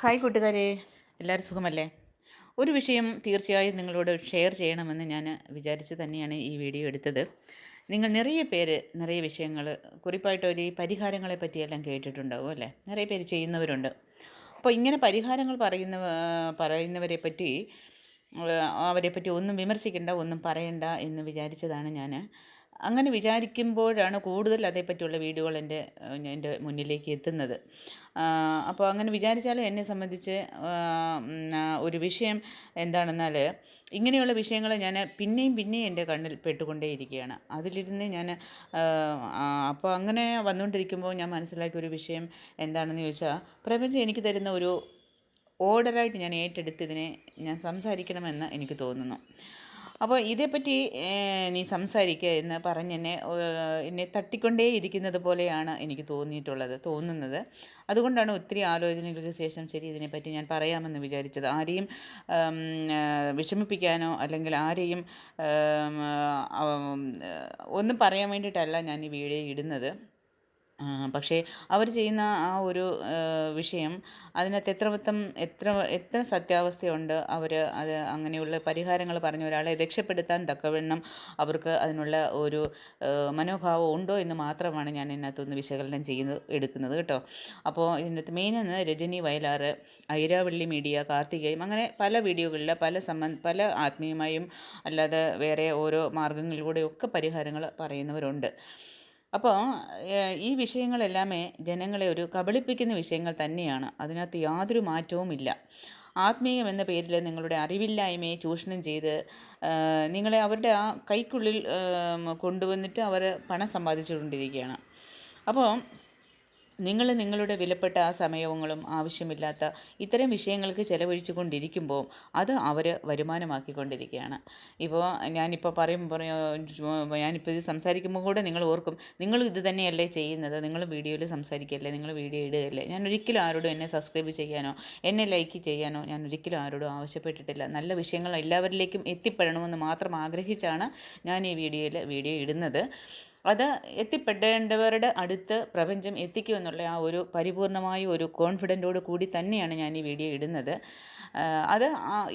Hi കൂട്ടുകാരെ. എല്ലാവരും സുഖമല്ലേ? ഒരു വിഷയം തീർച്ചയായും നിങ്ങളോട് ഷെയർ ചെയ്യണമെന്ന് ഞാൻ വിചാരിച്ച് തന്നെയാണ് ഈ വീഡിയോ എടുത്തത്. നിങ്ങൾ നിറയെ പേര് നിറയെ വിഷയങ്ങൾ കുറിപ്പായിട്ട് ഒരു പരിഹാരങ്ങളെ പറ്റിയെല്ലാം കേട്ടിട്ടുണ്ടാവും അല്ലേ? നിറയെ പേര് ചെയ്യുന്നവരുണ്ട്. അപ്പോൾ ഇങ്ങനെ പരിഹാരങ്ങൾ പറയുന്ന പറയുന്നവരെ പറ്റി അവരെ പറ്റി ഒന്നും വിമർശിക്കേണ്ട ഒന്നും പറയണ്ട എന്ന് വിചാരിച്ചതാണ് ഞാൻ അങ്ങനെ വിചാരിക്കുമ്പോഴാണ് കൂടുതൽ അതേപ്പറ്റിയുള്ള വീഡിയോകൾ എന്റെ എന്റെ മുന്നിലേക്ക് എത്തുന്നത്. അപ്പോൾ അങ്ങനെ വിചാരിച്ചാലും എന്നെ സംബന്ധിച്ച് ഒരു വിഷയം എന്താണെന്നാൽ ഇങ്ങനെയുള്ള വിഷയങ്ങൾ ഞാൻ പിന്നെയും പിന്നെയും എന്റെ കണ്ണിൽ പെട്ടുകൊണ്ടേയിരിക്കുകയാണ്. അതിലിരുന്ന് ഞാൻ അപ്പോൾ അങ്ങനെ വന്നുകൊണ്ടിരിക്കുമ്പോൾ ഞാൻ മനസ്സിലാക്കിയ ഒരു വിഷയം എന്താണെന്ന് ചോദിച്ചാൽ പ്രപഞ്ചം എനിക്ക് തരുന്ന ഒരു ഓർഡറായിട്ട് ഞാൻ ഏറ്റെടുത്തതിനെ ഞാൻ സംസാരിക്കണമെന്ന് എനിക്ക് തോന്നുന്നു. അപ്പോൾ ഇതേപ്പറ്റി നീ സംസാരിക്കുക എന്ന് പറഞ്ഞ് എന്നെ എന്നെ തട്ടിക്കൊണ്ടേ ഇരിക്കുന്നത് പോലെയാണ് എനിക്ക് തോന്നിയിട്ടുള്ളത് തോന്നുന്നത്. അതുകൊണ്ടാണ് ഒത്തിരി ആലോചനകൾക്ക് ശേഷം ശരി ഇതിനെപ്പറ്റി ഞാൻ പറയാമെന്ന് വിചാരിച്ചത്. ആരെയും വിഷമിപ്പിക്കാനോ അല്ലെങ്കിൽ ആരെയും ഒന്നും പറയാൻ വേണ്ടിയിട്ടല്ല ഞാൻ ഈ വീഡിയോ ഇടുന്നത്. പക്ഷേ അവർ ചെയ്യുന്ന ആ ഒരു വിഷയം അതിനകത്ത് എത്രമൊത്തം എത്ര എത്ര സത്യാവസ്ഥയുണ്ട് അവർ അത് അങ്ങനെയുള്ള പരിഹാരങ്ങൾ പറഞ്ഞ ഒരാളെ രക്ഷപ്പെടുത്താൻ തക്കവണ്ണം അവർക്ക് അതിനുള്ള ഒരു മനോഭാവം ഉണ്ടോ എന്ന് മാത്രമാണ് ഞാൻ ഇതിനകത്തൊന്ന് വിശകലനം ചെയ്യുന്നത് എടുക്കുന്നത് കേട്ടോ. അപ്പോൾ ഇതിനകത്ത് മെയിനെന്ന് രജനി വയലാറ് ഐരാവള്ളി മീഡിയ കാർത്തികയും അങ്ങനെ പല വീഡിയോകളിൽ പല സംബന്ധ പല ആത്മീയമായും അല്ലാതെ വേറെ ഓരോ മാർഗങ്ങളിലൂടെയൊക്കെ പരിഹാരങ്ങൾ പറയുന്നവരുണ്ട്. അപ്പോൾ ഈ വിഷയങ്ങളെല്ലാമേ ജനങ്ങളെ ഒരു കബളിപ്പിക്കുന്ന വിഷയങ്ങൾ തന്നെയാണ്. അതിനകത്ത് യാതൊരു മാറ്റവുമില്ല. ആത്മീയം എന്ന പേരിൽ നിങ്ങളുടെ അറിവില്ലായ്മയെ ചൂഷണം ചെയ്ത് നിങ്ങളെ അവരുടെ ആ കൈക്കുള്ളിൽ കൊണ്ടുവന്നിട്ട് അവർ പണം സമ്പാദിച്ചുകൊണ്ടിരിക്കുകയാണ്. അപ്പോൾ നിങ്ങൾ നിങ്ങളുടെ വിലപ്പെട്ട ആ സമയങ്ങളും ആവശ്യമില്ലാത്ത ഇത്തരം വിഷയങ്ങൾക്ക് ചിലവഴിച്ചു കൊണ്ടിരിക്കുമ്പോൾ അത് അവർ വരുമാനമാക്കിക്കൊണ്ടിരിക്കുകയാണ്. ഇപ്പോൾ ഞാനിപ്പോൾ പറയുമ്പോൾ ഞാനിപ്പോൾ ഇത് സംസാരിക്കുമ്പോൾ കൂടെ നിങ്ങൾ ഓർക്കും നിങ്ങൾ ഇത് തന്നെയല്ലേ ചെയ്യുന്നത്? നിങ്ങൾ വീഡിയോയിൽ സംസാരിക്കല്ലേ? നിങ്ങൾ വീഡിയോ ഇടുകയല്ലേ? ഞാൻ ഒരിക്കലും ആരോടും എന്നെ സബ്സ്ക്രൈബ് ചെയ്യാനോ എന്നെ ലൈക്ക് ചെയ്യാനോ ഞാൻ ഒരിക്കലും ആരോടും ആവശ്യപ്പെട്ടിട്ടില്ല. നല്ല വിഷയങ്ങൾ എല്ലാവരിലേക്കും എത്തിപ്പെടണമെന്ന് മാത്രം ആഗ്രഹിച്ചാണ് ഞാൻ ഈ വീഡിയോയിൽ വീഡിയോ ഇടുന്നത്. അത് എത്തിപ്പെടേണ്ടവരുടെ അടുത്ത് പ്രപഞ്ചം എത്തിക്കുമെന്നുള്ള ആ ഒരു പരിപൂർണമായ ഒരു കോൺഫിഡന്റോട് കൂടി തന്നെയാണ് ഞാൻ ഈ വീഡിയോ ഇടുന്നത്. അത്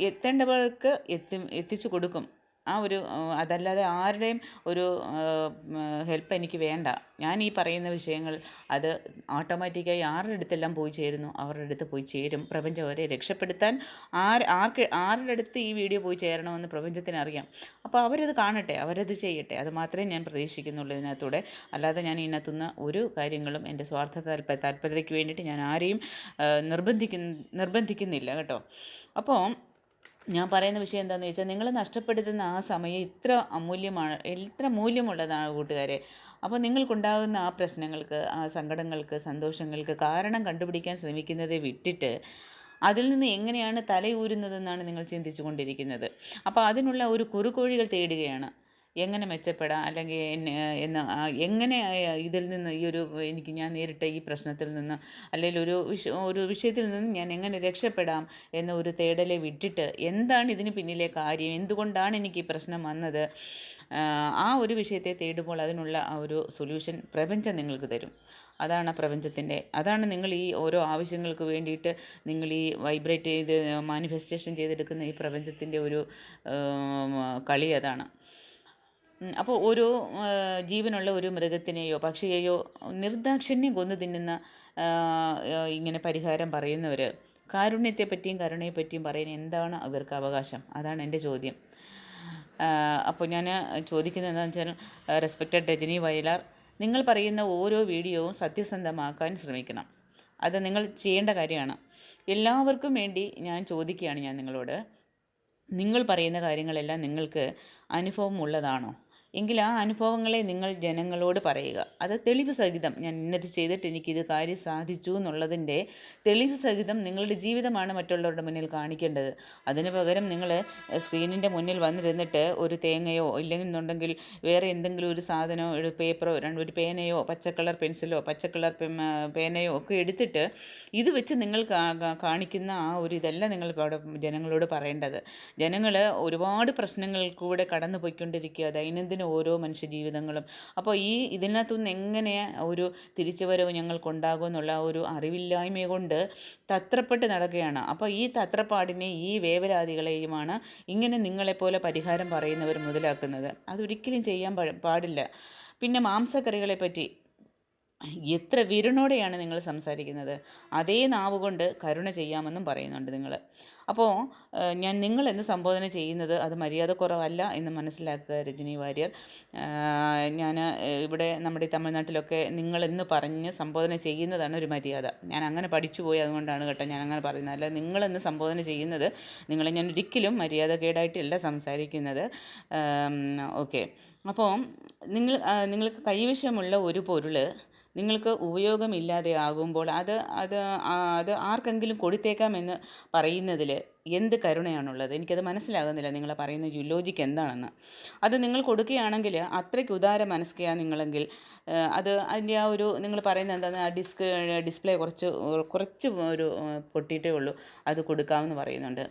എത്തേണ്ടവർക്ക് എത്തി എത്തിച്ചു കൊടുക്കും. ആ ഒരു അതല്ലാതെ ആരുടെയും ഒരു ഹെൽപ്പ് എനിക്ക് വേണ്ട. ഞാൻ ഈ പറയുന്ന വിഷയങ്ങൾ അത് ഓട്ടോമാറ്റിക്കായി ആരുടെ അടുത്തെല്ലാം പോയി ചേരുന്നു? അവരുടെ അടുത്ത് പോയി ചേരും. പ്രപഞ്ചം അവരെ രക്ഷപ്പെടുത്താൻ ആർ ആർക്ക് ആരുടെ അടുത്ത് ഈ വീഡിയോ പോയി ചേരണമെന്ന് പ്രപഞ്ചത്തിനറിയാം അപ്പോൾ അവരത് കാണട്ടെ അവരത് ചെയ്യട്ടെ. അത് മാത്രമേ ഞാൻ പ്രതീക്ഷിക്കുന്നുള്ളൂ ഇതിനകത്തൂടെ. അല്ലാതെ ഞാൻ ഇതിനകത്തുനിന്ന് ഒരു കാര്യങ്ങളും എന്റെ സ്വാർത്ഥ താല്പര്യ താല്പര്യതയ്ക്ക് വേണ്ടിയിട്ട് ഞാൻ ആരെയും നിർബന്ധിക്കുന്ന നിർബന്ധിക്കുന്നില്ല കേട്ടോ. അപ്പോൾ ഞാൻ പറയുന്ന വിഷയം എന്താണെന്ന് വെച്ചാൽ നിങ്ങൾ നഷ്ടപ്പെടുത്തുന്ന ആ സമയം ഇത്ര അമൂല്യമാണ് ഇത്ര മൂല്യമുള്ളതാണ് കൂട്ടുകാരെ. അപ്പോൾ നിങ്ങൾക്കുണ്ടാകുന്ന ആ പ്രശ്നങ്ങൾക്ക് ആ സങ്കടങ്ങൾക്ക് സന്തോഷങ്ങൾക്ക് കാരണം കണ്ടുപിടിക്കാൻ ശ്രമിക്കുന്നതെ വിട്ടിട്ട് അതിൽ നിന്ന് എങ്ങനെയാണ് തലയൂരുന്നതെന്നാണ് നിങ്ങൾ ചിന്തിച്ചു കൊണ്ടിരിക്കുന്നത്. അപ്പോൾ അതിനുള്ള ഒരു കുറുക്കോഴികൾ തേടുകയാണ്. എങ്ങനെ മെച്ചപ്പെടാം? അല്ലെങ്കിൽ എന്നെ എങ്ങനെ ഇതിൽ നിന്ന് ഈ ഒരു എനിക്ക് ഞാൻ നേരിട്ട ഈ പ്രശ്നത്തിൽ നിന്ന് അല്ലെങ്കിൽ ഒരു വിഷ ഒരു വിഷയത്തിൽ നിന്ന് ഞാൻ എങ്ങനെ രക്ഷപ്പെടാം എന്ന ഒരു തേടലെ വിട്ടിട്ട് എന്താണ് ഇതിന് പിന്നിലെ കാര്യം? എന്തുകൊണ്ടാണ് എനിക്ക് ഈ പ്രശ്നം വന്നത്? ആ ഒരു വിഷയത്തെ തേടുമ്പോൾ അതിനുള്ള ആ ഒരു സൊല്യൂഷൻ പ്രപഞ്ചം നിങ്ങൾക്ക് തരും. അതാണ് പ്രപഞ്ചത്തിന്റെ അതാണ് നിങ്ങൾ ഈ ഓരോ ആവശ്യങ്ങൾക്ക് വേണ്ടിയിട്ട് നിങ്ങൾ ഈ വൈബ്രേറ്റ് ചെയ്ത് മാനിഫെസ്റ്റേഷൻ ചെയ്തെടുക്കുന്ന ഈ പ്രപഞ്ചത്തിന്റെ ഒരു കളി അതാണ്. അപ്പോൾ ഓരോ ജീവനുള്ള ഒരു മൃഗത്തിനെയോ പക്ഷിയെയോ നിർദാക്ഷിണ്യം കൊന്നു തിന്നുന്ന ഇങ്ങനെ പരിഹാരം പറയുന്നവർ കാരുണ്യത്തെപ്പറ്റിയും കരുണയെപ്പറ്റിയും പറയുന്ന എന്താണ് അവർക്ക് അവകാശം? അതാണ് എന്റെ ചോദ്യം. അപ്പോൾ ഞാൻ ചോദിക്കുന്നത് എന്താണെന്ന് വെച്ചാൽ റെസ്പെക്റ്റഡ് രജനി വയലാർ നിങ്ങൾ പറയുന്ന ഓരോ വീഡിയോവും സത്യസന്ധമാക്കാൻ ശ്രമിക്കണം. അത് നിങ്ങൾ ചെയ്യേണ്ട കാര്യമാണ്. എല്ലാവർക്കും വേണ്ടി ഞാൻ ചോദിക്കുകയാണ് ഞാൻ നിങ്ങളോട്. നിങ്ങൾ പറയുന്ന കാര്യങ്ങളെല്ലാം നിങ്ങൾക്ക് അനുഭവം ഉള്ളതാണോ? എങ്കിൽ ആ അനുഭവങ്ങളെ നിങ്ങൾ ജനങ്ങളോട് പറയുക. അത് തെളിവ് സഹിതം. ഞാൻ ഇന്നത് ചെയ്തിട്ട് എനിക്കിത് കാര്യം സാധിച്ചു എന്നുള്ളതിന്റെ തെളിവ് സഹിതം നിങ്ങളുടെ ജീവിതമാണ് മറ്റുള്ളവരുടെ മുന്നിൽ കാണിക്കേണ്ടത്. അതിന് പകരം നിങ്ങൾ സ്ക്രീനിന്റെ മുന്നിൽ വന്നിരുന്നിട്ട് ഒരു തേങ്ങയോ ഇല്ലെന്നുണ്ടെങ്കിൽ വേറെ എന്തെങ്കിലും ഒരു സാധനമോ ഒരു പേപ്പറോ രണ്ട് ഒരു പേനയോ പച്ചക്കളർ പെൻസിലോ പച്ചക്കളർ പേനയോ ഒക്കെ എടുത്തിട്ട് ഇത് വെച്ച് നിങ്ങൾ കാണിക്കുന്ന ആ ഒരു ഇതല്ല നിങ്ങൾ അവിടെ ജനങ്ങളോട് പറയേണ്ടത്. ജനങ്ങൾ ഒരുപാട് പ്രശ്നങ്ങൾ കൂടെ കടന്നു പോയിക്കൊണ്ടിരിക്കുക ദൈനംദിന ഓരോന്നിനും ഓരോ മനുഷ്യ ജീവിതങ്ങളും അപ്പോൾ ഈ ഇതിനകത്തുനിന്ന് എങ്ങനെ ഒരു തിരിച്ചുവരവ് ഞങ്ങൾക്കുണ്ടാകും എന്നുള്ള ഒരു അറിവില്ലായ്മ കൊണ്ട് തത്രപ്പെട്ട് നടക്കുകയാണ്. അപ്പോൾ ഈ തത്രപ്പാടിനെ ഈ വേവലാതികളെയുമാണ് ഇങ്ങനെ നിങ്ങളെപ്പോലെ പരിഹാരം പറയുന്നവർ മുതലാക്കുന്നത്. അതൊരിക്കലും ചെയ്യാൻ പാടില്ല. പിന്നെ മാംസക്കറികളെ പറ്റി എത്ര വിരുണോടെയാണ് നിങ്ങൾ സംസാരിക്കുന്നത്? അതേ നാവ് കൊണ്ട് കരുണ ചെയ്യാമെന്നും പറയുന്നുണ്ട് നിങ്ങൾ അപ്പോൾ ഞാൻ നിങ്ങൾ എന്ന് സംബോധന ചെയ്യുന്നത് അത് മര്യാദ കുറവല്ല എന്ന് മനസ്സിലാക്കുക രജനി വാര്യർ. ഞാൻ ഇവിടെ നമ്മുടെ തമിഴ്നാട്ടിലൊക്കെ നിങ്ങളെന്ന് പറഞ്ഞ് സംബോധന ചെയ്യുന്നതാണ് ഒരു മര്യാദ. ഞാൻ അങ്ങനെ പഠിച്ചു പോയി അതുകൊണ്ടാണ് കേട്ടോ ഞാൻ അങ്ങനെ പറയുന്നത്. അല്ല നിങ്ങളെന്ന് സംബോധന ചെയ്യുന്നത് നിങ്ങളെ ഞാൻ ഒരിക്കലും മര്യാദകേടായിട്ടല്ല സംസാരിക്കുന്നത്. ഓക്കെ. അപ്പോൾ നിങ്ങൾ നിങ്ങൾക്ക് കൈവശമുള്ള ഒരു പൊരുൾ നിങ്ങൾക്ക് ഉപയോഗമില്ലാതെ ആകുമ്പോൾ അത് അത് അത് ആർക്കെങ്കിലും കൊടുത്തേക്കാമെന്ന് പറയുന്നതിൽ എന്ത് കരുണയാണുള്ളത്? എനിക്കത് മനസ്സിലാകുന്നില്ല നിങ്ങൾ പറയുന്ന ലോജിക്ക് എന്താണെന്ന്. അത് നിങ്ങൾ കൊടുക്കുകയാണെങ്കിൽ അത്രയ്ക്ക് ഉദാര മനസ്കയാണ് നിങ്ങളെങ്കിൽ അത് അതിന്റെ ആ ഒരു നിങ്ങൾ പറയുന്ന എന്താണ് ആ ഡിസ്ക് ഡിസ്പ്ലേ കുറച്ച് കുറച്ച് ഒരു പൊട്ടിയിട്ടേ ഉള്ളൂ. അത് കൊടുക്കാമെന്ന് പറയുന്നുണ്ട്.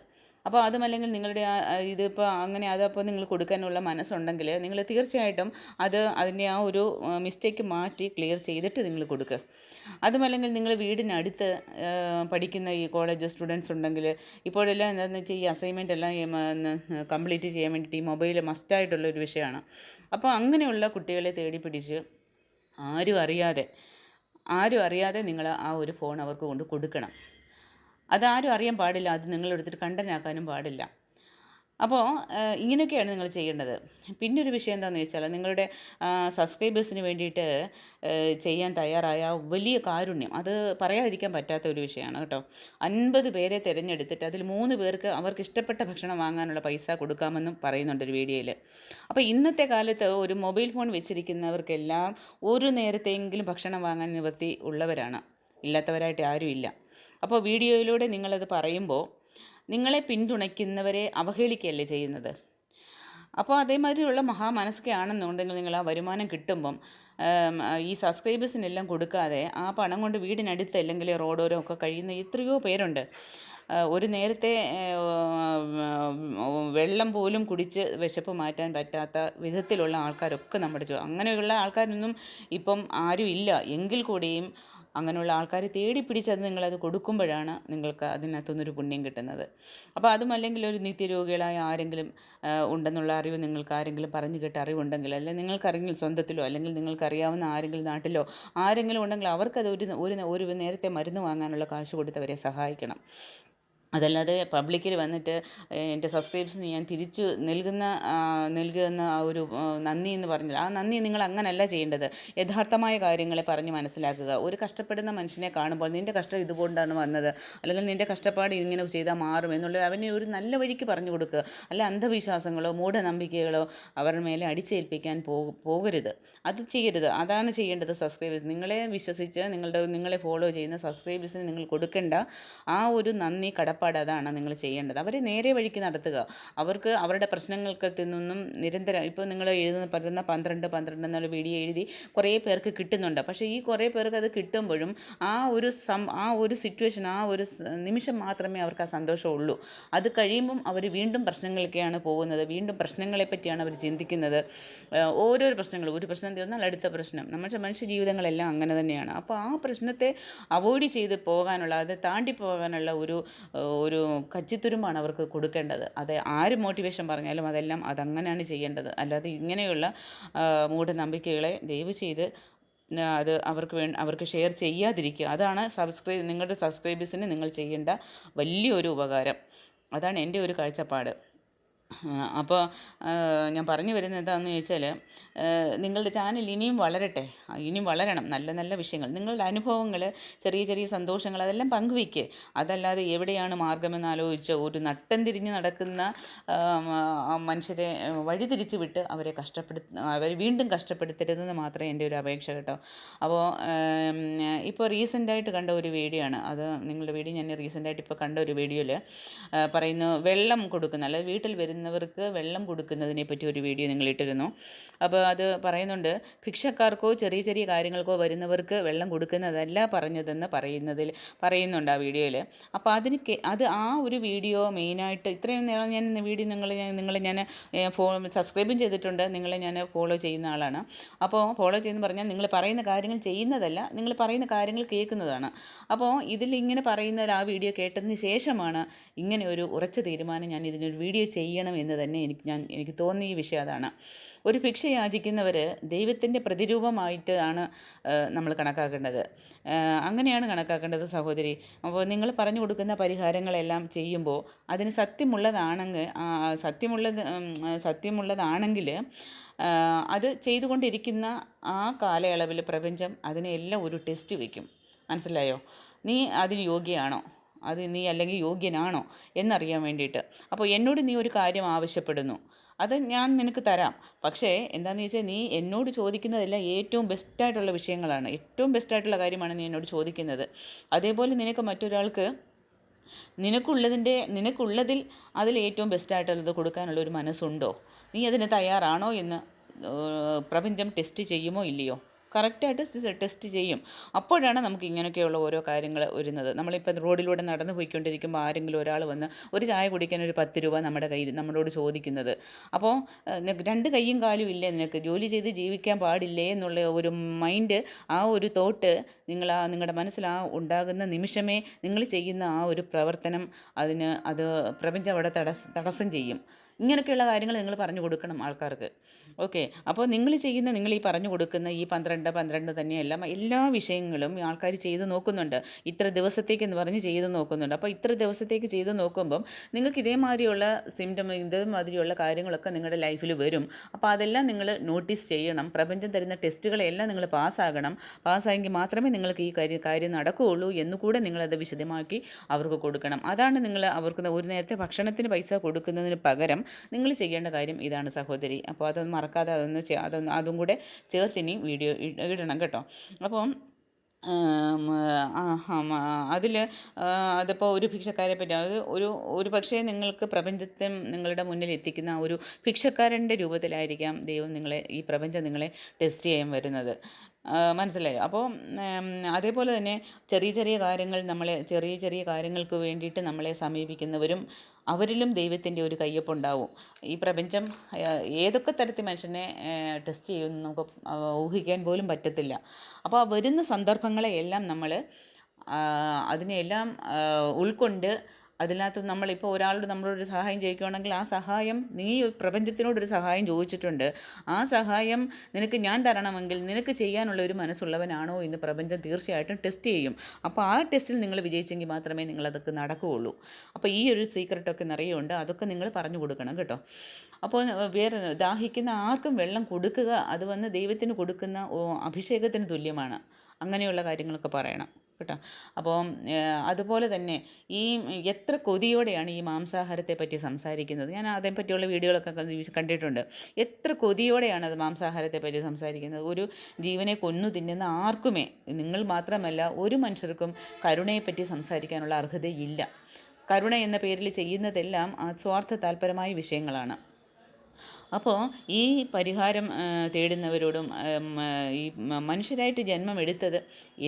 അപ്പോൾ അതുമല്ലെങ്കിൽ നിങ്ങളുടെ ആ ഇതിപ്പോൾ അങ്ങനെ അതപ്പോൾ നിങ്ങൾ കൊടുക്കാനുള്ള മനസ്സുണ്ടെങ്കിൽ നിങ്ങൾ തീർച്ചയായിട്ടും അത് അതിന്റെ ആ ഒരു മിസ്റ്റേക്ക് മാറ്റി ക്ലിയർ ചെയ്തിട്ട് നിങ്ങൾ കൊടുക്കുക അതുമല്ലെങ്കിൽ നിങ്ങൾ വീടിനടുത്ത് പഠിക്കുന്ന ഈ കോളേജ് സ്റ്റുഡൻസ് ഉണ്ടെങ്കിൽ ഇപ്പോഴെല്ലാം എന്താണെന്ന് വെച്ചാൽ ഈ അസൈൻമെന്റ് എല്ലാം കംപ്ലീറ്റ് ചെയ്യാൻ വേണ്ടിയിട്ട് ഈ മൊബൈൽ മസ്റ്റായിട്ടുള്ള ഒരു വിഷയമാണ്. അപ്പോൾ അങ്ങനെയുള്ള കുട്ടികളെ തേടി പിടിച്ച് ആരും അറിയാതെ ആരും അറിയാതെ നിങ്ങൾ ആ ഒരു ഫോൺ അവർക്ക് കൊണ്ട് കൊടുക്കണം. അതാരും അറിയാൻ പാടില്ല. അത് നിങ്ങളെടുത്തിട്ട് കണ്ടനാക്കാനും പാടില്ല. അപ്പോൾ ഇങ്ങനെയൊക്കെയാണ് നിങ്ങൾ ചെയ്യേണ്ടത്. പിന്നെ ഒരു വിഷയം എന്താണെന്ന് വെച്ചാൽ നിങ്ങളുടെ സബ്സ്ക്രൈബേഴ്സിന് വേണ്ടിയിട്ട് ചെയ്യാൻ തയ്യാറായ വലിയ കാരുണ്യം. അത് പറയാതിരിക്കാൻ പറ്റാത്ത ഒരു വിഷയമാണ് കേട്ടോ. അൻപത് പേരെ തിരഞ്ഞെടുത്തിട്ട് അതിൽ മൂന്ന് പേർക്ക് അവർക്ക് ഇഷ്ടപ്പെട്ട ഭക്ഷണം വാങ്ങാനുള്ള പൈസ കൊടുക്കാമെന്നും പറയുന്നുണ്ട് ഒരു വീഡിയോയിൽ അപ്പോൾ ഇന്നത്തെ കാലത്ത് ഒരു മൊബൈൽ ഫോൺ വെച്ചിരിക്കുന്നവർക്കെല്ലാം ഒരു നേരത്തെയെങ്കിലും ഭക്ഷണം വാങ്ങാൻ നിവൃത്തി ഉള്ളവരാണ്. ഇല്ലാത്തവരായിട്ട് ആരുമില്ല അപ്പോൾ വീഡിയോയിലൂടെ നിങ്ങളത് പറയുമ്പോൾ നിങ്ങളെ പിന്തുണയ്ക്കുന്നവരെ അവഹേളിക്കുകയല്ലേ ചെയ്യുന്നത്? അപ്പോൾ അതേമാതിരിയുള്ള മഹാമനസ്കയാണെന്നുണ്ടെങ്കിൽ നിങ്ങൾ ആ വരുമാനം കിട്ടുമ്പം ഈ സബ്സ്ക്രൈബേഴ്സിനെല്ലാം കൊടുക്കാതെ ആ പണം കൊണ്ട് വീടിനടുത്ത് അല്ലെങ്കിൽ റോഡോരോ ഒക്കെ കഴിയുന്ന എത്രയോ പേരുണ്ട്. ഒരു നേരത്തെ വെള്ളം പോലും കുടിച്ച് വിശപ്പ് മാറ്റാൻ പറ്റാത്ത വിധത്തിലുള്ള ആൾക്കാരൊക്കെ നമ്മുടെ ചോ അങ്ങനെയുള്ള ആൾക്കാരൊന്നും ഇപ്പം ആരും ഇല്ല. എങ്കിൽ കൂടിയും അങ്ങനെയുള്ള ആൾക്കാരെ തേടി പിടിച്ചത് നിങ്ങളത് കൊടുക്കുമ്പോഴാണ് നിങ്ങൾക്ക് അതിനകത്തുനിന്നൊരു പുണ്യം കിട്ടുന്നത്. അപ്പോൾ അതുമല്ലെങ്കിൽ ഒരു നിത്യരോഗികളായ ആരെങ്കിലും ഉണ്ടെന്നുള്ള അറിവ് നിങ്ങൾക്ക് ആരെങ്കിലും പറഞ്ഞു കേട്ട അറിവുണ്ടെങ്കിൽ അല്ലെങ്കിൽ നിങ്ങൾക്കറിയെങ്കിൽ സ്വന്തത്തിലോ അല്ലെങ്കിൽ നിങ്ങൾക്കറിയാവുന്ന ആരെങ്കിലും നാട്ടിലോ ആരെങ്കിലും ഉണ്ടെങ്കിൽ അവർക്കത് ഒരു ഒരു നേരത്തെ മരുന്ന് വാങ്ങാനുള്ള കാശ് കൊടുത്തവരെ സഹായിക്കണം. അതല്ലാതെ പബ്ലിക്കിൽ വന്നിട്ട് എന്റെ സബ്സ്ക്രിപ്ഷൻ ഞാൻ തിരിച്ചു നൽകുന്ന നൽകുന്ന ആ ഒരു നന്ദി എന്ന് പറഞ്ഞാൽ ആ നന്ദി നിങ്ങൾ അങ്ങനല്ല ചെയ്യേണ്ടത്. യഥാർത്ഥമായ കാര്യങ്ങളെ പറഞ്ഞ് മനസ്സിലാക്കുക. ഒരു കഷ്ടപ്പെടുന്ന മനുഷ്യനെ കാണുമ്പോൾ നിന്റെ കഷ്ടം ഇതുകൊണ്ടാണ് വന്നത്. അല്ലെങ്കിൽ നിന്റെ കഷ്ടപ്പാട് ഇങ്ങനെ ചെയ്താൽ മാറും എന്നുള്ളത് അവനെ ഒരു നല്ല വഴിക്ക് പറഞ്ഞു കൊടുക്കുക അല്ല അന്ധവിശ്വാസങ്ങളോ മൂഢനമ്പിക്കകളോ അവരുടെ മേലെ അടിച്ചേൽപ്പിക്കാൻ പോകരുത്. അത് ചെയ്യരുത്. അതാണ് ചെയ്യേണ്ടത് സബ്സ്ക്രൈബേഴ്സ്. നിങ്ങളെ വിശ്വസിച്ച് നിങ്ങളുടെ നിങ്ങളെ ഫോളോ ചെയ്യുന്ന സബ്സ്ക്രൈബേഴ്സിന് നിങ്ങൾ കൊടുക്കേണ്ട ആ ഒരു നന്ദി കടപ്പാട് അതാണ് നിങ്ങൾ ചെയ്യേണ്ടത്. അവരെ നേരെ വഴിക്ക് നടത്തുക. അവർക്ക് അവരുടെ പ്രശ്നങ്ങൾക്ക് നിന്നും നിരന്തരം ഇപ്പോൾ നിങ്ങൾ എഴുതുന്ന പറയുന്ന പന്ത്രണ്ട് പന്ത്രണ്ട് എന്നുള്ള വീഡിയോ എഴുതി കുറേ പേർക്ക് കിട്ടുന്നുണ്ട്. പക്ഷേ ഈ കുറേ പേർക്ക് അത് കിട്ടുമ്പോഴും ആ ഒരു സം ആ ഒരു സിറ്റുവേഷൻ ആ ഒരു നിമിഷം മാത്രമേ അവർക്ക് ആ സന്തോഷമുള്ളൂ. അത് കഴിയുമ്പം അവർ വീണ്ടും പ്രശ്നങ്ങളിലേക്കാണ് പോകുന്നത്. വീണ്ടും പ്രശ്നങ്ങളെ പറ്റിയാണ് അവർ ചിന്തിക്കുന്നത്. ഓരോ പ്രശ്നങ്ങൾ. ഒരു പ്രശ്നം തീർന്നാൽ അടുത്ത പ്രശ്നം. നമ്മുടെ മനുഷ്യ ജീവിതങ്ങളെല്ലാം അങ്ങനെ തന്നെയാണ്. അപ്പോൾ ആ പ്രശ്നത്തെ അവോയ്ഡ് ചെയ്ത് പോകാനുള്ള അത് താണ്ടി പോകാനുള്ള ഒരു ഒരു കച്ചിത്തുരുമ്പാണ് അവർക്ക് കൊടുക്കേണ്ടത്. അത് ആര് മോട്ടിവേഷൻ പറഞ്ഞാലും അതെല്ലാം അതങ്ങനെയാണ് ചെയ്യേണ്ടത്. അല്ലാതെ ഇങ്ങനെയുള്ള മൂഢനമ്പിക്കകളെ ദയവ് ചെയ്ത് അത് അവർക്ക് വേ അവർക്ക് ഷെയർ ചെയ്യാതിരിക്കുക. അതാണ് സബ്സ്ക്രൈബ് നിങ്ങളുടെ സബ്സ്ക്രൈബേഴ്സിന് നിങ്ങൾ ചെയ്യേണ്ട വലിയൊരു ഉപകാരം. അതാണ് എന്റെ ഒരു കാഴ്ചപ്പാട്. അപ്പോൾ ഞാൻ പറഞ്ഞു വരുന്നത് എന്താണെന്ന് ചോദിച്ചാൽ നിങ്ങളുടെ ചാനൽ ഇനിയും വളരട്ടെ ഇനിയും വളരണം നല്ല നല്ല വിഷയങ്ങൾ. നിങ്ങളുടെ അനുഭവങ്ങൾ ചെറിയ ചെറിയ സന്തോഷങ്ങൾ അതെല്ലാം പങ്കുവയ്ക്ക്. അതല്ലാതെ എവിടെയാണ് മാർഗമെന്ന് ആലോചിച്ച് ഒരു നട്ടം തിരിഞ്ഞ് നടക്കുന്ന മനുഷ്യരെ വഴിതിരിച്ച് വിട്ട് അവരെ കഷ്ടപ്പെടു അവരെ വീണ്ടും കഷ്ടപ്പെടുത്തരുതെന്ന് മാത്രമേ എന്റെ ഒരു അപേക്ഷ കേട്ടോ. അപ്പോൾ ഇപ്പോൾ റീസെന്റായിട്ട് കണ്ട ഒരു വീഡിയോ ആണ് അത് നിങ്ങളുടെ വീഡിയോ ഞാൻ റീസെന്റായിട്ട് ഇപ്പോൾ കണ്ട ഒരു വീഡിയോയിൽ പറയുന്നു വെള്ളം കൊടുക്കുന്ന അല്ലെങ്കിൽ വീട്ടിൽ വരുന്ന വരുന്നവർക്ക് വെള്ളം കൊടുക്കുന്നതിനെ പറ്റി ഒരു വീഡിയോ നിങ്ങൾ ഇട്ടിരുന്നു അപ്പോൾ അത് പറയുന്നുണ്ട് ഭിക്ഷക്കാർക്കോ ചെറിയ ചെറിയ കാര്യങ്ങൾക്കോ വരുന്നവർക്ക് വെള്ളം കൊടുക്കുന്നതല്ല പറഞ്ഞതെന്ന് പറയുന്നതിൽ പറയുന്നുണ്ട് ആ വീഡിയോയിൽ അപ്പോൾ അതിന് അത് ആ ഒരു വീഡിയോ മെയിനായിട്ട് ഇത്രയും നേരം ഞാൻ വീഡിയോ നിങ്ങൾ നിങ്ങൾ ഞാൻ ഫോ സബ്സ്ക്രൈബും ചെയ്തിട്ടുണ്ട്. നിങ്ങളെ ഞാൻ ഫോളോ ചെയ്യുന്ന ആളാണ്. അപ്പോൾ ഫോളോ ചെയ്യുന്ന പറഞ്ഞാൽ നിങ്ങൾ പറയുന്ന കാര്യങ്ങൾ ചെയ്യുന്നതല്ല നിങ്ങൾ പറയുന്ന കാര്യങ്ങൾ കേൾക്കുന്നതാണ്. അപ്പോൾ ഇതിൽ ഇങ്ങനെ പറയുന്ന ആ വീഡിയോ കേട്ടതിന് ശേഷമാണ് ഇങ്ങനെ ഒരു ഉറച്ച തീരുമാനം ഞാൻ ഇതിനൊരു വീഡിയോ ചെയ്യണം എന്ന് തന്നെ എനിക്ക് ഞാൻ എനിക്ക് തോന്നിയ വിഷയം അതാണ്. ഒരു ഭിക്ഷ യാചിക്കുന്നവർ ദൈവത്തിന്റെ പ്രതിരൂപമായിട്ടാണ് നമ്മൾ കണക്കാക്കേണ്ടത്. അങ്ങനെയാണ് കണക്കാക്കേണ്ടത് സഹോദരി. അപ്പോൾ നിങ്ങൾ പറഞ്ഞു കൊടുക്കുന്ന പരിഹാരങ്ങളെല്ലാം ചെയ്യുമ്പോൾ അതിന് സത്യമുള്ളതാണെങ്കിൽ സത്യമുള്ളത് സത്യമുള്ളതാണെങ്കിൽ അത് ചെയ്തുകൊണ്ടിരിക്കുന്ന ആ കാലയളവിൽ പ്രപഞ്ചം അതിനെല്ലാം ഒരു ടെസ്റ്റ് വയ്ക്കും മനസ്സിലായോ? നീ അതിന് യോഗ്യയാണോ? അത് നീ അല്ലെങ്കിൽ യോഗ്യനാണോ എന്നറിയാൻ വേണ്ടിയിട്ട്. അപ്പോൾ എന്നോട് നീ ഒരു കാര്യം ആവശ്യപ്പെടുന്നു. അത് ഞാൻ നിനക്ക് തരാം. പക്ഷേ എന്താണെന്ന് വെച്ചാൽ നീ എന്നോട് ചോദിക്കുന്നതെല്ലാം ഏറ്റവും ബെസ്റ്റായിട്ടുള്ള വിഷയങ്ങളാണ്. ഏറ്റവും ബെസ്റ്റായിട്ടുള്ള കാര്യമാണ് നീ എന്നോട് ചോദിക്കുന്നത്. അതേപോലെ നിനക്ക് മറ്റൊരാൾക്ക് നിനക്കുള്ളതിന്റെ നിനക്കുള്ളതിൽ അതിൽ ഏറ്റവും ബെസ്റ്റായിട്ടുള്ളത് കൊടുക്കാനുള്ള ഒരു മനസ്സുണ്ടോ? നീ അതിന് തയ്യാറാണോ എന്ന് പ്രപഞ്ചം ടെസ്റ്റ് ചെയ്യുമോ ഇല്ലയോ? കറക്റ്റായിട്ട് ടെസ്റ്റ് ചെയ്യും. അപ്പോഴാണ് നമുക്ക് ഇങ്ങനെയൊക്കെയുള്ള ഓരോ കാര്യങ്ങൾ വരുന്നത്. നമ്മളിപ്പോൾ റോഡിലൂടെ നടന്നു പോയിക്കൊണ്ടിരിക്കുമ്പോൾ ആരെങ്കിലും ഒരാൾ വന്ന് ഒരു ചായ കുടിക്കാൻ ഒരു പത്ത് രൂപ നമ്മുടെ കയ്യിൽ നമ്മളോട് ചോദിക്കുന്നത്. അപ്പോൾ രണ്ട് കൈയും കാലും ഇല്ലേ നിനക്ക്? ജോലി ചെയ്ത് ജീവിക്കാൻ പാടില്ലേ എന്നുള്ള ഒരു മൈൻഡ് ആ ഒരു തോട്ട് നിങ്ങൾ ആ നിങ്ങളുടെ മനസ്സിൽ ആ ഉണ്ടാകുന്ന നിമിഷമേ നിങ്ങൾ ചെയ്യുന്ന ആ ഒരു പ്രവർത്തനം അതിന് അത് പ്രപഞ്ചം അവിടെ തടസ്സം ചെയ്യും. ഇങ്ങനെയൊക്കെയുള്ള കാര്യങ്ങൾ നിങ്ങൾ പറഞ്ഞു കൊടുക്കണം ആൾക്കാർക്ക്. ഓക്കെ. അപ്പോൾ നിങ്ങൾ ചെയ്യുന്ന നിങ്ങൾ ഈ പറഞ്ഞു കൊടുക്കുന്ന ഈ പന്ത്രണ്ട് പന്ത്രണ്ട് തന്നെയല്ല എല്ലാ വിഷയങ്ങളും ആൾക്കാർ ചെയ്ത് നോക്കുന്നുണ്ട്. ഇത്ര ദിവസത്തേക്ക് എന്ന് പറഞ്ഞ് ചെയ്ത് നോക്കുന്നുണ്ട്. അപ്പോൾ ഇത്ര ദിവസത്തേക്ക് ചെയ്ത് നോക്കുമ്പം നിങ്ങൾക്ക് ഇതേമാതിരിയുള്ള സിംറ്റം ഇതേമാതിരിയുള്ള കാര്യങ്ങളൊക്കെ നിങ്ങളുടെ ലൈഫിൽ വരും. അപ്പോൾ അതെല്ലാം നിങ്ങൾ നോട്ടീസ് ചെയ്യണം. പ്രപഞ്ചം തരുന്ന ടെസ്റ്റുകളെല്ലാം നിങ്ങൾ പാസ്സാകണം. പാസ്സായെങ്കിൽ മാത്രമേ നിങ്ങൾക്ക് ഈ കാര്യം കാര്യം നടക്കുകയുള്ളൂ എന്നുകൂടെ നിങ്ങളത് വിശദമാക്കി അവർക്ക് കൊടുക്കണം. അതാണ് നിങ്ങൾ അവർക്ക് ഒരു നേരത്തെ ഭക്ഷണത്തിന് പൈസ കൊടുക്കുന്നതിന് പകരം നിങ്ങൾ ചെയ്യേണ്ട കാര്യം ഇതാണ് സഹോദരി. അപ്പോൾ അതൊന്നും മറക്കാതെ അതൊന്ന് അതൊന്ന് അതും കൂടെ ചേർത്തിനി വീഡിയോ ഇടണം കേട്ടോ. അപ്പം അതിൽ അതിപ്പോൾ ഒരു ഭിക്ഷക്കാരെ പറ്റി അത് ഒരു ഒരു പക്ഷേ നിങ്ങൾക്ക് പ്രപഞ്ചത്തെ നിങ്ങളുടെ മുന്നിൽ എത്തിക്കുന്ന ഒരു ഭിക്ഷക്കാരന്റെ രൂപത്തിലായിരിക്കാം ദൈവം നിങ്ങളെ ഈ പ്രപഞ്ചം നിങ്ങളെ ടെസ്റ്റ് ചെയ്യാൻ വരുന്നത്. മനസ്സിലായോ? അപ്പോൾ അതേപോലെ തന്നെ ചെറിയ ചെറിയ കാര്യങ്ങൾ നമ്മളെ ചെറിയ ചെറിയ കാര്യങ്ങൾക്ക് വേണ്ടിയിട്ട് നമ്മളെ സമീപിക്കുന്നവരും അവരിലും ദൈവത്തിന്റെ ഒരു കയ്യൊപ്പുണ്ടാവും ഈ പ്രപഞ്ചം ഏതൊക്കെ തരത്തിൽ മനുഷ്യനെ ടെസ്റ്റ് ചെയ്യുമെന്ന് നമുക്ക് ഊഹിക്കാൻ പോലും പറ്റത്തില്ല. അപ്പോൾ വരുന്ന സന്ദർഭങ്ങളെയെല്ലാം നമ്മൾ അതിനെയെല്ലാം ഉൾക്കൊണ്ട് അതിനകത്ത് നമ്മളിപ്പോൾ ഒരാളോട് നമ്മളോടൊരു സഹായം ചോദിക്കുകയാണെങ്കിൽ ആ സഹായം നീ പ്രപഞ്ചത്തിനോടൊരു സഹായം ചോദിച്ചിട്ടുണ്ട്. ആ സഹായം നിനക്ക് ഞാൻ തരണമെങ്കിൽ നിനക്ക് ചെയ്യാനുള്ള ഒരു മനസ്സുള്ളവനാണോ എന്ന് പ്രപഞ്ചം തീർച്ചയായിട്ടും ടെസ്റ്റ് ചെയ്യും. അപ്പോൾ ആ ടെസ്റ്റിൽ നിങ്ങൾ വിജയിച്ചെങ്കിൽ മാത്രമേ നിങ്ങളതൊക്കെ നടക്കുകയുള്ളൂ. അപ്പോൾ ഈ ഒരു സീക്രട്ടൊക്കെ നിറയുണ്ട്. അതൊക്കെ നിങ്ങൾ പറഞ്ഞു കൊടുക്കണം കേട്ടോ. അപ്പോൾ വേറെ ദാഹിക്കുന്ന ആർക്കും വെള്ളം കൊടുക്കുക അത് വന്ന് ദൈവത്തിന് കൊടുക്കുന്ന അഭിഷേകത്തിന് തുല്യമാണ്. അങ്ങനെയുള്ള കാര്യങ്ങളൊക്കെ പറയണം. കേട്ടോ. അപ്പോൾ അതുപോലെ തന്നെ ഈ എത്ര കൊതിയോടെയാണ് ഈ മാംസാഹാരത്തെ പറ്റി സംസാരിക്കുന്നത്? ഞാൻ അതേപ്പറ്റിയുള്ള വീഡിയോകളൊക്കെ കണ്ടിട്ടുണ്ട്. എത്ര കൊതിയോടെയാണ് അത് മാംസാഹാരത്തെ പറ്റി സംസാരിക്കുന്നത്? ഒരു ജീവനെ കൊന്നു തിന്നുന്ന ആർക്കുമേ? നിങ്ങൾ മാത്രമല്ല ഒരു മനുഷ്യർക്കും കരുണയെപ്പറ്റി സംസാരിക്കാനുള്ള അർഹതയില്ല. കരുണ എന്ന പേരിൽ ചെയ്യുന്നതെല്ലാം സ്വാർത്ഥ താല്പരമായ വിഷയങ്ങളാണ്. അപ്പോൾ ഈ പരിഹാരം തേടുന്നവരോടും ഈ മനുഷ്യരായിട്ട് ജന്മം എടുത്തത്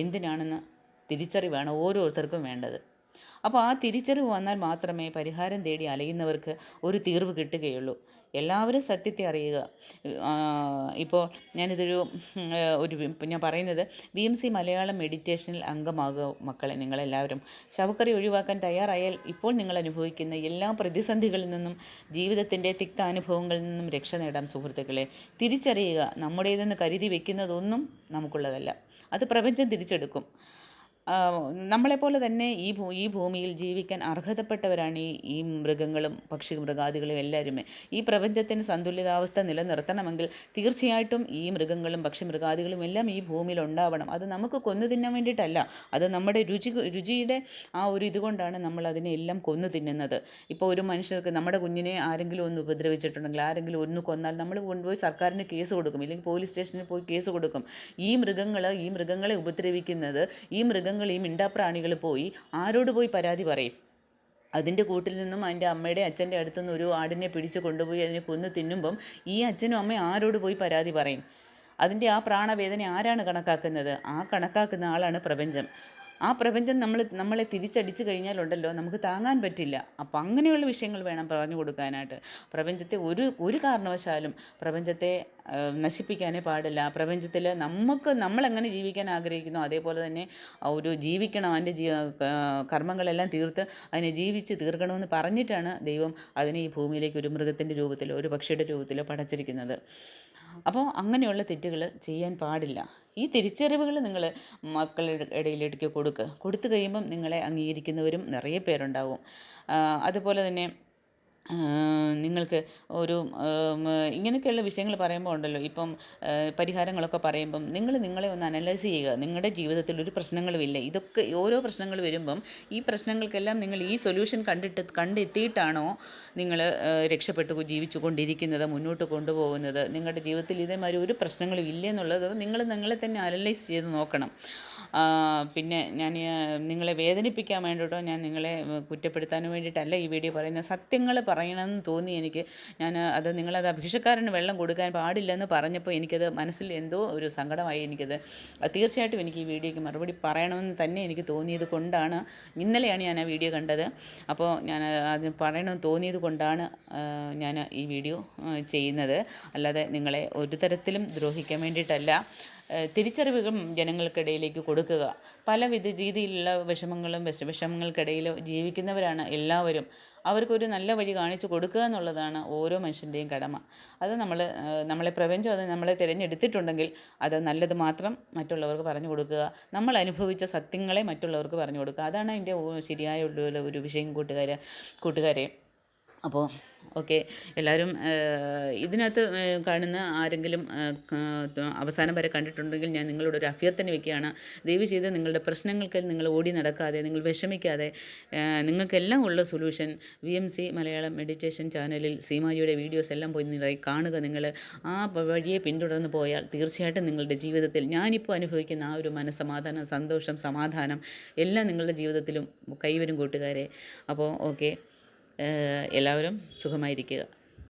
എന്തിനാണെന്ന് തിരിച്ചറിവാണ് ഓരോരുത്തർക്കും വേണ്ടത്. അപ്പോൾ ആ തിരിച്ചറിവ് വന്നാൽ മാത്രമേ പരിഹാരം തേടി അലയുന്നവർക്ക് ഒരു തീർവ് കിട്ടുകയുള്ളൂ. എല്ലാവരും സത്യത്തെ അറിയുക. ഇപ്പോൾ ഞാനിതൊരു ഒരു ഞാൻ പറയുന്നത് ബി എം സി മലയാളം മെഡിറ്റേഷനിൽ അംഗമാകുക മക്കളെ നിങ്ങളെല്ലാവരും. ശവക്കറി ഒഴിവാക്കാൻ തയ്യാറായാൽ ഇപ്പോൾ നിങ്ങൾ അനുഭവിക്കുന്ന എല്ലാ പ്രതിസന്ധികളിൽ നിന്നും ജീവിതത്തിന്റെ തിക്ത അനുഭവങ്ങളിൽ നിന്നും രക്ഷ നേടാം സുഹൃത്തുക്കളെ. തിരിച്ചറിയുക. നമ്മുടേതെന്ന് കരുതി വെക്കുന്നതൊന്നും നമുക്കുള്ളതല്ല. അത് പ്രപഞ്ചം തിരിച്ചെടുക്കും. നമ്മളെപ്പോലെ തന്നെ ഈ ഭൂ ഈ ഭൂമിയിൽ ജീവിക്കാൻ അർഹതപ്പെട്ടവരാണ് ഈ ഈ മൃഗങ്ങളും പക്ഷി മൃഗാദികളും എല്ലാവരുമേ. ഈ പ്രപഞ്ചത്തിന് സന്തുലിതാവസ്ഥ നിലനിർത്തണമെങ്കിൽ തീർച്ചയായിട്ടും ഈ മൃഗങ്ങളും പക്ഷി മൃഗാദികളും എല്ലാം ഈ ഭൂമിയിൽ ഉണ്ടാവണം. അത് നമുക്ക് കൊന്നു തിന്നാൻ വേണ്ടിയിട്ടല്ല. അത് നമ്മുടെ രുചി രുചിയുടെ ആ ഒരു ഇതുകൊണ്ടാണ് നമ്മൾ അതിനെ എല്ലാം കൊന്നു തിന്നുന്നത്. ഇപ്പോൾ ഒരു മനുഷ്യർക്ക് നമ്മുടെ കുഞ്ഞിനെ ആരെങ്കിലും ഒന്ന് ഉപദ്രവിച്ചിട്ടുണ്ടെങ്കിൽ ആരെങ്കിലും ഒന്ന് കൊന്നാൽ നമ്മൾ കൊണ്ടുപോയി സർക്കാരിന് കേസ് കൊടുക്കും. ഇല്ലെങ്കിൽ പോലീസ് സ്റ്റേഷനിൽ പോയി കേസ് കൊടുക്കും. ഈ മൃഗങ്ങൾ ഈ മൃഗങ്ങളെ ഉപദ്രവിക്കുന്നത് ഈ മൃഗങ്ങൾ ഈ മിണ്ടാപ്രാണികൾ പോയി ആരോട് പോയി പരാതി പറയും? അതിന്റെ കൂട്ടിൽ നിന്നും അതിന്റെ അമ്മയുടെ അച്ഛന്റെ അടുത്തു നിന്ന് ഒരു ആടിനെ പിടിച്ച് കൊണ്ടുപോയി അതിനെ കൊന്ന് തിന്നുമ്പം ഈ അച്ഛനും അമ്മയും ആരോട് പോയി പരാതി പറയും? അതിന്റെ ആ പ്രാണവേദന ആരാണ് കണക്കാക്കുന്നത്? ആ കണക്കാക്കുന്ന ആളാണ് പ്രപഞ്ചം. ആ പ്രപഞ്ചം നമ്മൾ നമ്മളെ തിരിച്ചടിച്ചു കഴിഞ്ഞാലുണ്ടല്ലോ നമുക്ക് താങ്ങാൻ പറ്റില്ല. അപ്പം അങ്ങനെയുള്ള വിഷയങ്ങൾ വേണം പറഞ്ഞു കൊടുക്കാനായിട്ട്. പ്രപഞ്ചത്തെ ഒരു ഒരു കാരണവശാലും പ്രപഞ്ചത്തെ നശിപ്പിക്കാനേ പാടില്ല. പ്രപഞ്ചത്തിൽ നമുക്ക് നമ്മളെങ്ങനെ ജീവിക്കാൻ ആഗ്രഹിക്കുന്നു അതേപോലെ തന്നെ ഒരു ജീവിക്കണം അതിന്റെ ജീ കർമ്മങ്ങളെല്ലാം തീർത്ത് അതിനെ ജീവിച്ച് തീർക്കണമെന്ന് പറഞ്ഞിട്ടാണ് ദൈവം അതിനെ ഈ ഭൂമിയിലേക്ക് ഒരു മൃഗത്തിന്റെ രൂപത്തിലോ ഒരു പക്ഷിയുടെ രൂപത്തിലോ പടച്ചിരിക്കുന്നത്. അപ്പോൾ അങ്ങനെയുള്ള തെറ്റുകൾ ചെയ്യാൻ പാടില്ല. ഈ തിരിച്ചറിവുകൾ നിങ്ങൾ മക്കളുടെ ഇടയിലേക്ക് കൊടുക്കുക കൊടുത്തു കഴിയുമ്പം നിങ്ങളെ അംഗീകരിക്കുന്നവരും നിറയെ പേരുണ്ടാവും. അതുപോലെ തന്നെ നിങ്ങൾക്ക് ഒരു ഇങ്ങനെയൊക്കെയുള്ള വിഷയങ്ങൾ പറയുമ്പോൾ ഉണ്ടല്ലോ. ഇപ്പം പരിഹാരങ്ങളൊക്കെ പറയുമ്പം നിങ്ങൾ നിങ്ങളെ ഒന്ന് അനലൈസ് ചെയ്യുക. നിങ്ങളുടെ ജീവിതത്തിൽ ഒരു പ്രശ്നങ്ങളുമില്ല ഇതൊക്കെ ഓരോ പ്രശ്നങ്ങൾ വരുമ്പം ഈ പ്രശ്നങ്ങൾക്കെല്ലാം നിങ്ങൾ ഈ സൊല്യൂഷൻ കണ്ടിട്ട് കണ്ടെത്തിയിട്ടാണോ നിങ്ങൾ രക്ഷപ്പെട്ടു ജീവിച്ചു കൊണ്ടിരിക്കുന്നത് മുന്നോട്ട് കൊണ്ടുപോകുന്നത്? നിങ്ങളുടെ ജീവിതത്തിൽ ഇതേമാതിരി ഒരു പ്രശ്നങ്ങളും ഇല്ലെന്നുള്ളത് നിങ്ങൾ നിങ്ങളെ തന്നെ അനലൈസ് ചെയ്ത് നോക്കണം. പിന്നെ ഞാൻ നിങ്ങളെ വേദനിപ്പിക്കാൻ വേണ്ടിയിട്ടോ ഞാൻ നിങ്ങളെ കുറ്റപ്പെടുത്താനും വേണ്ടിയിട്ടല്ല ഈ വീഡിയോ പറയുന്നത്. സത്യങ്ങൾ പറയണമെന്ന് തോന്നി എനിക്ക്. ഞാൻ അത് നിങ്ങളത് അഭിക്ഷക്കാരന് വെള്ളം കൊടുക്കാൻ പാടില്ലെന്ന് പറഞ്ഞപ്പോൾ എനിക്കത് മനസ്സിൽ എന്തോ ഒരു സങ്കടമായി എനിക്കത്. തീർച്ചയായിട്ടും എനിക്ക് ഈ വീഡിയോയ്ക്ക് മറുപടി പറയണമെന്ന് തന്നെ എനിക്ക് തോന്നിയത് കൊണ്ടാണ് ഇന്നലെയാണ് ഞാൻ ആ വീഡിയോ കണ്ടത്. അപ്പോൾ ഞാൻ അത് പറയണമെന്ന് തോന്നിയത് കൊണ്ടാണ് ഞാൻ ഈ വീഡിയോ ചെയ്യുന്നത്. അല്ലാതെ നിങ്ങളെ ഒരു തരത്തിലും ദ്രോഹിക്കാൻ വേണ്ടിയിട്ടല്ല. തിരിച്ചറിവുകളും ജനങ്ങൾക്കിടയിലേക്ക് കൊടുക്കുക. പലവിധ രീതിയിലുള്ള വിഷമങ്ങളും വിഷ വിഷമങ്ങൾക്കിടയിൽ ജീവിക്കുന്നവരാണ് എല്ലാവരും. അവർക്കൊരു നല്ല വഴി കാണിച്ചു കൊടുക്കുക എന്നുള്ളതാണ് ഓരോ മനുഷ്യന്റെയും കടമ. അത് നമ്മൾ നമ്മളെ പ്രപഞ്ചം അത് നമ്മളെ തിരഞ്ഞെടുത്തിട്ടുണ്ടെങ്കിൽ അത് നല്ലത് മാത്രം മറ്റുള്ളവർക്ക് പറഞ്ഞു കൊടുക്കുക. നമ്മൾ അനുഭവിച്ച സത്യങ്ങളെ മറ്റുള്ളവർക്ക് പറഞ്ഞു കൊടുക്കുക. അതാണ് അതിന്റെ ശരിയായ ഒരു വിഷയം കൂട്ടുകാരെ കൂട്ടുകാരെ. അപ്പോൾ ഓക്കെ എല്ലാവരും ഇതിനകത്ത് കാണുന്ന ആരെങ്കിലും അവസാനം വരെ കണ്ടിട്ടുണ്ടെങ്കിൽ ഞാൻ നിങ്ങളോട് ഒരു അഭ്യർത്ഥന വയ്ക്കുകയാണ് ദയവ് ചെയ്ത് നിങ്ങളുടെ പ്രശ്നങ്ങൾക്ക് നിങ്ങൾ ഓടി നടക്കാതെ നിങ്ങൾ വിഷമിക്കാതെ നിങ്ങൾക്കെല്ലാം ഉള്ള solution V M C Malayalam meditation ചാനലിൽ സീമാജിയുടെ വീഡിയോസ് എല്ലാം പോയി നിങ്ങൾ കാണുക. നിങ്ങൾ ആ വഴിയെ പിന്തുടർന്ന് പോയാൽ തീർച്ചയായിട്ടും നിങ്ങളുടെ ജീവിതത്തിൽ ഞാനിപ്പോൾ അനുഭവിക്കുന്ന ആ ഒരു മനസ്സമാധാനം സന്തോഷം സമാധാനം എല്ലാം നിങ്ങളുടെ ജീവിതത്തിലും കൈവരും കൂട്ടുകാരെ. അപ്പോൾ ഓക്കെ. എല്ലാവരും സുഖമായിരിക്കുക.